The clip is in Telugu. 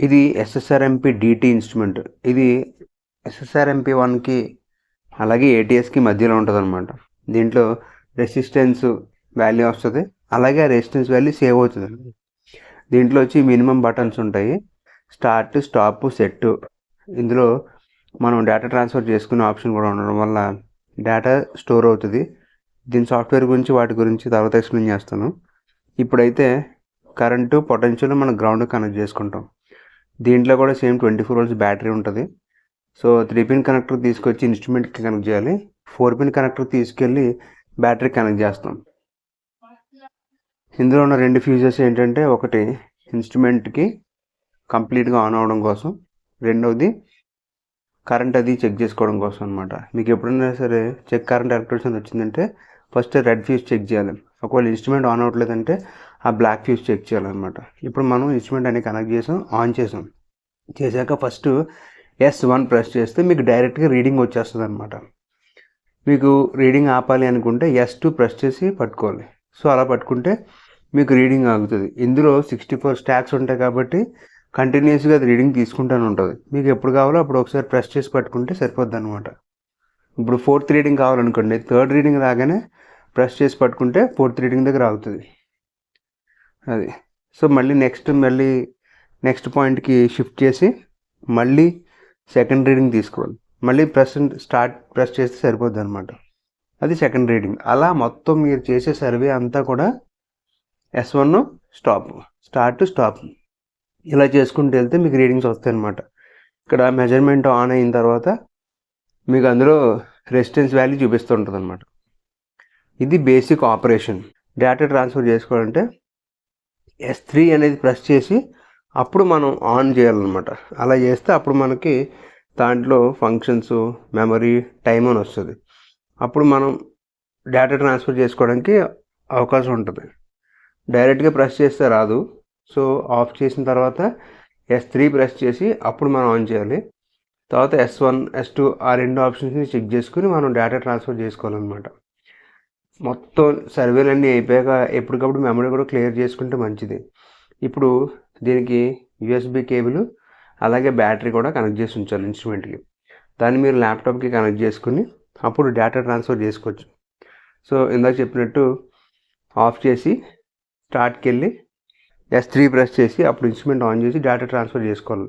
ఇది ఎస్ఎస్ఆర్ఎంపి డిటి ఇన్స్ట్రుమెంట్ ఇది ఎస్ఎస్ఆర్ఎంపి వన్కి అలాగే ఏటీఎస్కి మధ్యలో ఉంటుంది అనమాట దీంట్లో రెసిస్టెన్స్ వాల్యూ వస్తుంది అలాగే ఆ రెసిస్టెన్స్ వాల్యూ సేవ్ అవుతుంది. దీంట్లో వచ్చి మినిమం బటన్స్ ఉంటాయి. స్టార్ట్ స్టాప్ సెట్ ఇందులో మనం డేటా ట్రాన్స్ఫర్ చేసుకునే ఆప్షన్ కూడా ఉండడం వల్ల డేటా స్టోర్ అవుతుంది. దీని సాఫ్ట్వేర్ గురించి వాటి గురించి తర్వాత ఎక్స్ప్లెయిన్ చేస్తాను. ఇప్పుడైతే కరెంటు పొటెన్షియల్ మనం గ్రౌండ్ కనెక్ట్ చేసుకుంటాం. దీంట్లో కూడా same twenty four hours battery ఉంటుంది. సో త్రీ పిన్ కనెక్టర్ తీసుకొచ్చి ఇన్స్ట్రుమెంట్కి కనెక్ట్ చేయాలి. ఫోర్ పిన్ కనెక్టర్ తీసుకెళ్ళి బ్యాటరీ కనెక్ట్ చేస్తాం. ఇందులో ఉన్న రెండు ఫ్యూజెస్ ఏంటంటే ఒకటి ఇన్స్ట్రుమెంట్కి కంప్లీట్గా ఆన్ అవ్వడం కోసం రెండవది కరెంట్ అది చెక్ చేసుకోవడం కోసం అనమాట మీకు ఎప్పుడైనా సరే చెక్ కరెంట్ ఎలక్ట్రిషన్ వచ్చిందంటే ఫస్ట్ రెడ్ ఫ్యూజ్ చెక్ చేయాలి. ఒకవేళ ఇన్స్ట్రుమెంట్ ఆన్ అవ్వట్లేదంటే ఆ బ్లాక్ ఫ్యూజ్ చెక్ చేయాలన్నమాట. ఇప్పుడు మనం ఇన్స్ట్రుమెంట్ అనేది కనెక్ట్ చేసాం ఆన్ చేసాం. చేశాక ఫస్ట్ ఎస్ వన్ ప్రెస్ చేస్తే మీకు డైరెక్ట్గా రీడింగ్ వచ్చేస్తుంది అనమాట మీకు రీడింగ్ ఆపాలి అనుకుంటే ఎస్ టూ ప్రెస్ చేసి పట్టుకోవాలి. సో అలా పట్టుకుంటే మీకు రీడింగ్ ఆగుతుంది. ఇందులో సిక్స్టీ ఫోర్ స్టాక్స్ ఉంటాయి కాబట్టి కంటిన్యూస్గా అది రీడింగ్ తీసుకుంటూనే ఉంటుంది. మీకు ఎప్పుడు కావాలో అప్పుడు ఒకసారి ప్రెస్ చేసి పట్టుకుంటే సరిపోద్ది అనమాట ఇప్పుడు ఫోర్త్ రీడింగ్ కావాలనుకోండి థర్డ్ రీడింగ్ రాగానే ప్రెస్ చేసి పట్టుకుంటే ఫోర్త్ రీడింగ్ దగ్గర ఆగుతుంది. అది. సో మళ్ళీ నెక్స్ట్ మళ్ళీ నెక్స్ట్ పాయింట్కి షిఫ్ట్ చేసి మళ్ళీ సెకండ్ రీడింగ్ తీసుకోవాలి. మళ్ళీ ప్రెస్ స్టార్ట్ ప్రెస్ చేస్తే సరిపోద్ది అనమాట అది సెకండ్ రీడింగ్. అలా మొత్తం మీరు చేసే సర్వే అంతా కూడా S one stop start stop ఇలా చేసుకుంటూ వెళ్తే మీకు రీడింగ్స్ వస్తాయి అనమాట ఇక్కడ మెజర్మెంట్ ఆన్ అయిన తర్వాత మీకు అందులో రెసిస్టెన్స్ వాల్యూ చూపిస్తుంటుంది అనమాట ఇది బేసిక్ ఆపరేషన్ డేటా ట్రాన్స్ఫర్ చేసుకోవాలంటే ఎస్ త్రీ అనేది ప్రెస్ చేసి అప్పుడు మనం ఆన్ చేయాలన్నమాట. అలా చేస్తే అప్పుడు మనకి దాంట్లో ఫంక్షన్స్ మెమరీ టైం అని వస్తుంది. అప్పుడు మనం డేటా ట్రాన్స్ఫర్ చేసుకోవడానికి అవకాశం ఉంటుంది. డైరెక్ట్గా ప్రెస్ చేస్తే రాదు. సో ఆఫ్ చేసిన తర్వాత ఎస్ త్రీ ప్రెస్ చేసి అప్పుడు మనం ఆన్ చేయాలి. తర్వాత ఎస్ వన్ ఎస్ టూ ఆ రెండు ఆప్షన్స్ని చెక్ చేసుకుని మనం డేటా ట్రాన్స్ఫర్ చేసుకోవాలన్నమాట. మొత్తం సర్వేలన్నీ అయిపోయాక ఎప్పటికప్పుడు మెమరీ కూడా క్లియర్ చేసుకుంటే మంచిది. ఇప్పుడు దీనికి యూఎస్బి కేబుల్ అలాగే బ్యాటరీ కూడా కనెక్ట్ చేసి ఉంచాలి ఇన్స్ట్రుమెంట్కి. దాన్ని మీరు ల్యాప్టాప్కి కనెక్ట్ చేసుకుని అప్పుడు డేటా ట్రాన్స్ఫర్ చేసుకోవచ్చు. సో ఇందాక చెప్పినట్టు ఆఫ్ చేసి స్టార్ట్కి వెళ్ళి ఎస్ త్రీ ప్రెస్ చేసి అప్పుడు ఇన్స్ట్రుమెంట్ ఆన్ చేసి డేటా ట్రాన్స్ఫర్ చేసుకోవాలి.